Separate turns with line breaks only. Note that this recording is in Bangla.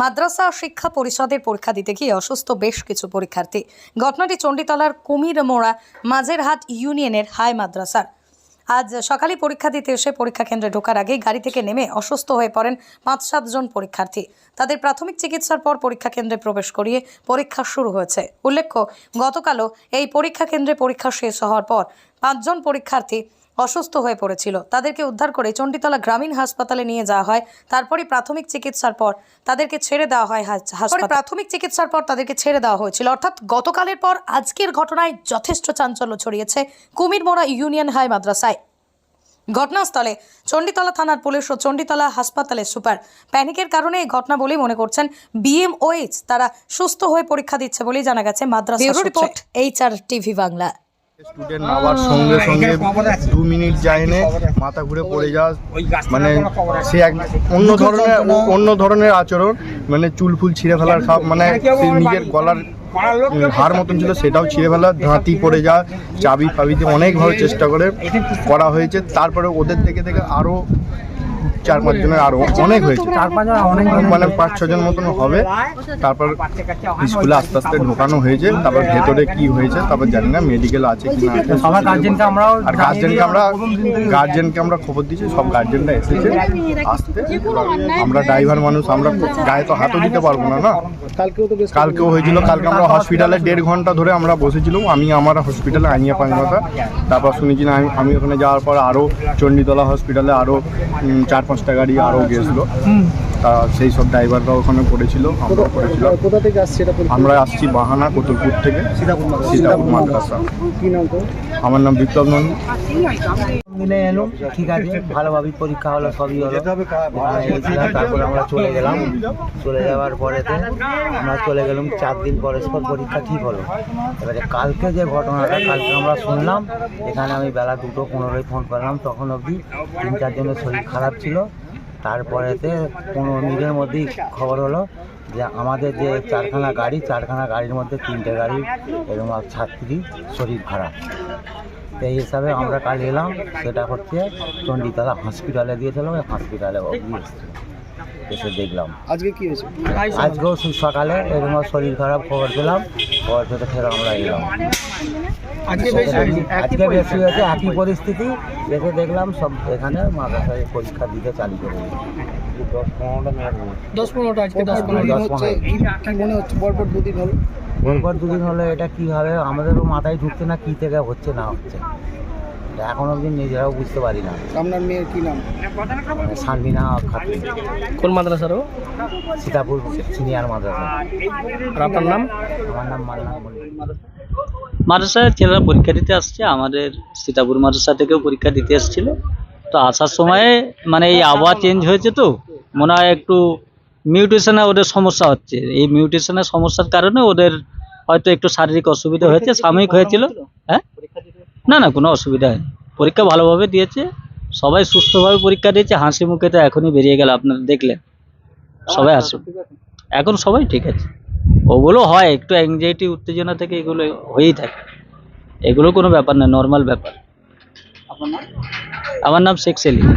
মাদ্রাসা শিক্ষা পরিষদের পরীক্ষা দিতে গিয়ে অসুস্থ বেশ কিছু পরীক্ষার্থী। ঘটনাটি চণ্ডীতলার কুমির মোড়া মাঝেরহাট ইউনিয়নের হাই মাদ্রাসার। আজ সকালে পরীক্ষা দিতে এসে পরীক্ষা কেন্দ্রে ঢোকার আগেই গাড়ি থেকে নেমে অসুস্থ হয়ে পড়েন পাঁচ সাতজন পরীক্ষার্থী। তাদের প্রাথমিক চিকিৎসার পর পরীক্ষা কেন্দ্রে প্রবেশ করিয়ে পরীক্ষা শুরু হয়েছে। উল্লেখ্য, গতকালও এই পরীক্ষা কেন্দ্রে পরীক্ষা শেষ হওয়ার পর পাঁচজন পরীক্ষার্থী অসুস্থ হয়ে পড়েছিল। তাদেরকে উদ্ধার করে চণ্ডীতলা গ্রামীণ হাসপাতালে নিয়ে যাওয়া হয়। তারপরে প্রাথমিক চিকিৎসার পর তাদেরকে ছেড়ে দেওয়া হয় হাসপাতালে। প্রাথমিক চিকিৎসার পর তাদেরকে ছেড়ে দেওয়া হয়েছিল। অর্থাৎ গতকালের পর আজকের ঘটনায় যথেষ্ট চাঞ্চল্য ছড়িয়েছে কুমিরমোড়া ইউনিয়ন হাই মাদ্রাসায়। ঘটনাস্থলে চণ্ডীতলা থানার পুলিশ ও চণ্ডীতলা হাসপাতালের সুপার প্যানিকের কারণে এই ঘটনা বলেই মনে করছেন বিএমওএইচ। তারা সুস্থ হয়ে পরীক্ষা দিচ্ছে বলেই জানা গেছে মাদ্রাসা report HR TV Bangla.
Student নামার সঙ্গে সঙ্গে দু মিনিট যায়নি, মাথা ঘুরে পড়ে যাওয়া মানে সে এক অন্য ধরনের অন্য ধরনের আচরণ মানে চুল ফুল ছিঁড়ে ফেলার সব মানে নিজের গলার হার মতন ছিল, সেটাও ছিঁড়ে ফেলা, ধাঁতি পড়ে যা চাবি ফাবিতে অনেকভাবে চেষ্টা করে করা হয়েছে। তারপরে ওদের থেকে থেকে আরও চার পাঁচ জনের আরও অনেক হয়েছে।
চার পাঁচজন অনেক
মানে পাঁচ ছজন মতন হবে। তারপর স্কুলে আস্তে আস্তে ঢোকানো হয়েছে। তারপর ভেতরে কি হয়েছে তারপর জানি না মেডিকেল আছে কি না আছে।
সবার গার্জেনকে আমরাও
আর গার্জেনকে আমরা গার্জেনকে আমরা খবর দিয়েছি সব গার্জেনরা এসেছে। আসতে। আমরা ড্রাইভার মানুষ আমরা গায়ে তো হাতও দিতে পারব না না?
কালকেও তো
কালকেও হয়েছিল কালকে আমরা হসপিটালে দেড় ঘণ্টা ধরে আমরা বসেছিলাম। আমি আমার হসপিটালে আইনিয়া পাঁচমাথা তারপর শুনেছি না আমি আমি ওখানে যাওয়ার পর আরও চণ্ডীতলা হসপিটালে আরও চার পাঁচটা গাড়ি আরও গিয়েছিল। তা সেই সব ড্রাইভাররা ওখানে পড়েছিল আমরা পড়েছিলাম।
কোথা থেকে আসছি এটা
আমরা আসছি বাহানা কতুলপুর থেকে।
সীতাপুর মাদ্রাসা। কি নাম
আমার নাম বিপ্লব নন্দী।
মিলে এলো ঠিক আছে ভালোভাবেই পরীক্ষা হলো সবই হলো। তারপর তারপরে আমরা চলে গেলাম। চলে যাওয়ার পরেতে আমরা চলে গেলাম চার দিন পরস্পর পরীক্ষা ঠিক হলো। এবারে কালকে যে ঘটনাটা কালকে আমরা শুনলাম এখানে আমি বেলা দুটো পনেরোই ফোন করলাম তখন অবধি তিন চারজনের শরীর খারাপ ছিল। তারপরেতে পনেরো মিনিটের মধ্যেই খবর হলো যে আমাদের যে চারখানা গাড়ি চারখানা গাড়ির মধ্যে তিনটে গাড়ি এরকম এক ছাত্রী শরীর খারাপ তো এই হিসাবে আমরা কাল এলাম সেটা হচ্ছে চণ্ডীতলা হসপিটালে দিয়েছিল ওই হসপিটালে এসে দেখলাম।
আজকে কি হয়েছে?
আজকেও সকালে এরকম শরীর খারাপ খবর পেলাম খবর পেতে ফের আমরা এলাম।
আজকে বেশি হয়েছে
আজকে বেশি হয়েছে একই পরিস্থিতি। দেখে দেখলাম সব এখানে মাদ্রাসায় পরীক্ষা দিতে চালু করে
দশ পনেরোটা আজকে দশ পনেরো।
দশ
হচ্ছে। কি মনে হচ্ছে পরপর দুদিন হলো।
এরপর দুদিন হলে এটা কি হবে? আমাদেরও মাথায় ঢুকছে না কী থেকে হচ্ছে না হচ্ছে। এখন অবধি নিজেরাও বুঝতে পারি না।
আপনার মেয়ের কি নাম?
সানবিনা খাতুন।
কোন মাদ্রাসার ও?
সীতাপুর সিনিয়র মাদ্রাসা।
আপনার নাম?
আমার নাম মান্না
মাদ্রাসায় ছেলেরা পরীক্ষা দিতে আসছে আমাদের সীতাপুর মাদ্রাসা থেকেও পরীক্ষা দিতে এসেছিল। তো আসার সময়ে মানে এই আবহাওয়া চেঞ্জ হয়েছে তো মনে হয় একটু মিউটেশনে ওদের সমস্যা হচ্ছে। এই মিউটেশনের সমস্যার কারণে ওদের হয়তো একটু শারীরিক অসুবিধা হয়েছে সাময়িক হয়েছিল। হ্যাঁ? না না কোনো অসুবিধা হয়নি। পরীক্ষা ভালোভাবে দিয়েছে সবাই সুস্থভাবে পরীক্ষা দিয়েছে হাসি মুখে তো এখনই বেরিয়ে গেল আপনারা দেখলেন। সবাই হাসি এখন সবাই ঠিক আছে। ওগুলো হয় একটু অ্যাংজাইটি উত্তেজনা থেকে এগুলো হয়েই থাকে। এগুলো কোনো ব্যাপার না নর্মাল ব্যাপার। আমার নাম শেখ সেলিম।